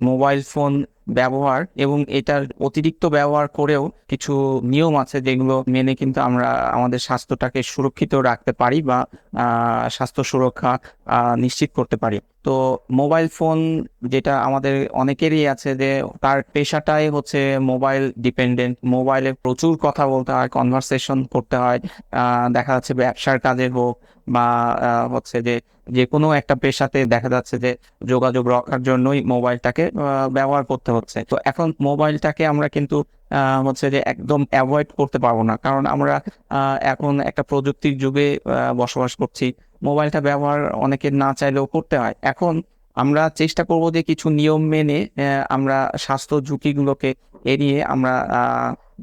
Mobile phone ব্যবহার এবং এটার অতিরিক্ত ব্যবহার করেও কিছু নিয়ম আছে যেগুলো মেনে কিন্তু আমরা আমাদের স্বাস্থ্যটাকে সুরক্ষিত রাখতে পারি বা স্বাস্থ্য সুরক্ষা নিশ্চিত করতে পারি। তো মোবাইল ফোন যেটা আমাদের অনেকেরই আছে যে তার পেশাটাই হচ্ছে মোবাইল ডিপেন্ডেন্ট। মোবাইলে প্রচুর কথা বলতে হয়, কনভারসেশন করতে হয়। দেখা যাচ্ছে ব্যবসার কাজে হোক বা হচ্ছে যে যে কোনো একটা পেশাতে দেখা যাচ্ছে যে যোগাযোগ রক্ষার জন্যই মোবাইলটাকে ব্যবহার করতে হচ্ছে। তো এখন মোবাইলটাকে আমরা কিন্তু হচ্ছে যে একদম অ্যাভয়েড করতে পারব না। কারণ আমরা এখন একটা প্রযুক্তির যুগে বসবাস করছি। মোবাইলটা ব্যবহার অনেকে না চাইলেও করতে হয়। এখন আমরা চেষ্টা করব যে কিছু নিয়ম মেনে আমরা স্বাস্থ্য ঝুঁকিগুলোকে এড়িয়ে আমরা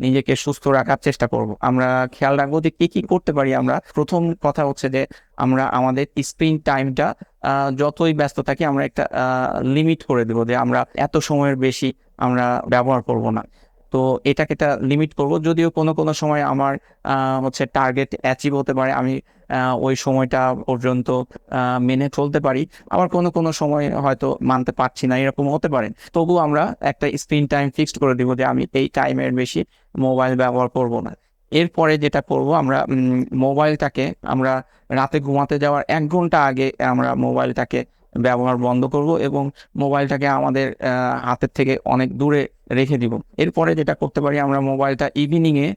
নিজেকে সুস্থ রাখার চেষ্টা করব। আমরা খেয়াল রাখব যে কি কি করতে পারি আমরা। প্রথম কথা হচ্ছে যে আমরা আমাদের স্ক্রিন টাইমটা যতই ব্যস্ত থাকি আমরা একটা লিমিট করে দেবো যে আমরা এত সময়ের বেশি আমরা ব্যবহার করব না। তো এটাকে একটা লিমিট করব। যদিও কোনো কোনো সময় আমার হচ্ছে টার্গেট অ্যাচিভ হতে পারে, আমি ওই সময়টা পর্যন্ত মেনে চলতে পারি। আবার কোনো কোনো সময় হয়তো মানতে পারছি না, এরকম হতে পারে। তবু আমরা একটা স্ক্রিন টাইম ফিক্সড করে দিব যে আমি এই টাইমের বেশি মোবাইল ব্যবহার করব না। এরপরে যেটা করব, আমরা মোবাইলটাকে আমরা রাতে ঘুমাতে যাওয়ার এক ঘণ্টা আগে আমরা মোবাইলটাকে ব্যবহার বন্ধ করব এবং মোবাইলটাকে আমাদের হাতের থেকে অনেক দূরে রেখে দিব। এরপরে যেটা করতে পারি আমরা মোবাইলটা ইভিনিং এ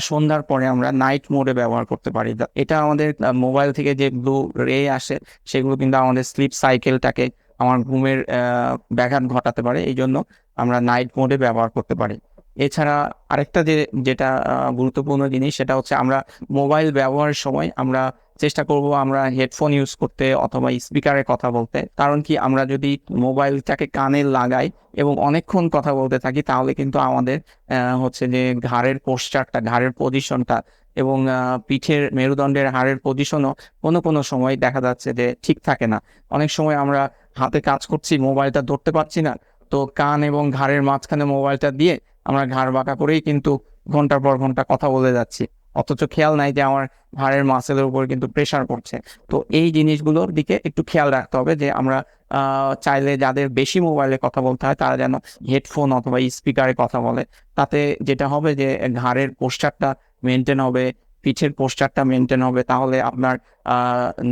সন্ধ্যার পরে আমরা নাইট মোডে ব্যবহার করতে পারি। এটা আমাদের মোবাইল থেকে যে ব্লু রে আসে, সেগুলো কিন্তু আমাদের স্লিপ সাইকেলটাকে আমার ঘুমের ব্যাঘাত ঘটাতে পারে। এই জন্য আমরা নাইট মোডে ব্যবহার করতে পারি। এছাড়া আরেকটা যে, যেটা গুরুত্বপূর্ণ জিনিস সেটা হচ্ছে আমরা মোবাইল ব্যবহারের সময় আমরা চেষ্টা করব আমরা হেডফোন ইউজ করতে অথবা স্পিকারে কথা বলতে। কারণ কি আমরা যদি মোবাইলটাকে কানে লাগাই এবং অনেকক্ষণ কথা বলতে থাকি তাহলে কিন্তু আমাদের হচ্ছে যে ঘাড়ের পোস্টারটা ঘাড়ের পজিশনটা এবং পিঠের মেরুদণ্ডের হাড়ের পজিশনও কোনো কোনো সময় দেখা যাচ্ছে যে ঠিক থাকে না। অনেক সময় আমরা হাতে কাজ করছি, মোবাইলটা ধরতে পারছি না তো কান এবং ঘাড়ের মাঝখানে মোবাইলটা দিয়ে আমরা ঘাড় বাঁকা করেই কিন্তু ঘণ্টার পর ঘণ্টা কথা বলে যাচ্ছি। অথচ খেয়াল নাই যে আমার ঘাড়ের মাসেলের উপর কিন্তু প্রেশার পড়ছে। তো এই জিনিসগুলোর দিকে একটু খেয়াল রাখতে হবে যে আমরা চাইলে যাদের বেশি মোবাইলে কথা বলতে হয় তারা যেন হেডফোন অথবা স্পিকারে কথা বলে। তাতে যেটা হবে যে ঘাড়ের পোস্টারটা মেনটেন হবে, পিঠের পোস্টারটা মেনটেন হবে, তাহলে আপনার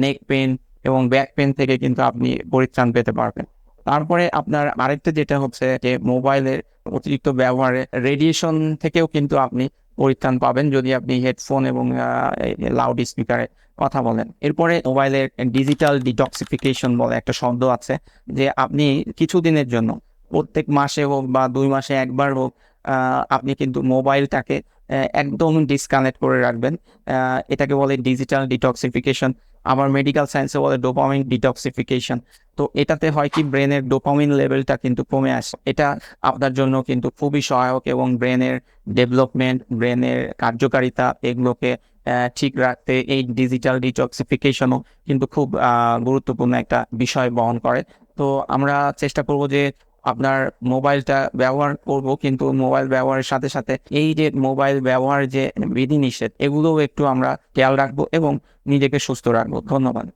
নেক পেন এবং ব্যাক পেন থেকে কিন্তু আপনি পরিত্রাণ পেতে পারবেন। তারপরে আপনার আরেকটা যেটা হচ্ছে যে মোবাইলের অতিরিক্ত ব্যবহারে রেডিয়েশন থেকেও কিন্তু আপনি পরিত্রাণ পাবেন যদি আপনি হেডফোন এবং লাউড স্পিকারে কথা বলেন। এরপরে মোবাইলের ডিজিটাল ডিটক্সিফিকেশন বলে একটা শব্দ আছে যে আপনি কিছুদিনের জন্য, প্রত্যেক মাসে হোক বা দুই মাসে একবার হোক আপনি কিন্তু মোবাইলটাকে একদম ডিসকানেক্ট করে রাখবেন। এটাকে বলে ডিজিটাল ডিটক্সিফিকেশন আবার মেডিকেল সায়েন্সে বলে ডোপামিন ডিটক্সিফিকেশন তো এটাতে হয় কি ব্রেনের ডোপামিন লেভেলটা কিন্তু কমে আসে। এটা আপনার জন্য কিন্তু খুবই সহায়ক এবং ব্রেনের ডেভেলপমেন্ট ব্রেনের কার্যকারিতা এগুলোকে ঠিক রাখতে এই ডিজিটাল ডিটক্সিফিকেশনও কিন্তু খুব গুরুত্বপূর্ণ একটা বিষয় বহন করে। তো আমরা চেষ্টা করব যে আপনার মোবাইলটা ব্যবহার করব, কিন্তু মোবাইল ব্যবহারের সাথে সাথে এই যে মোবাইল ব্যবহার যে বিধিনিষেধ, এগুলোও একটু আমরা খেয়াল রাখব এবং নিজেকে সুস্থ রাখব। ধন্যবাদ।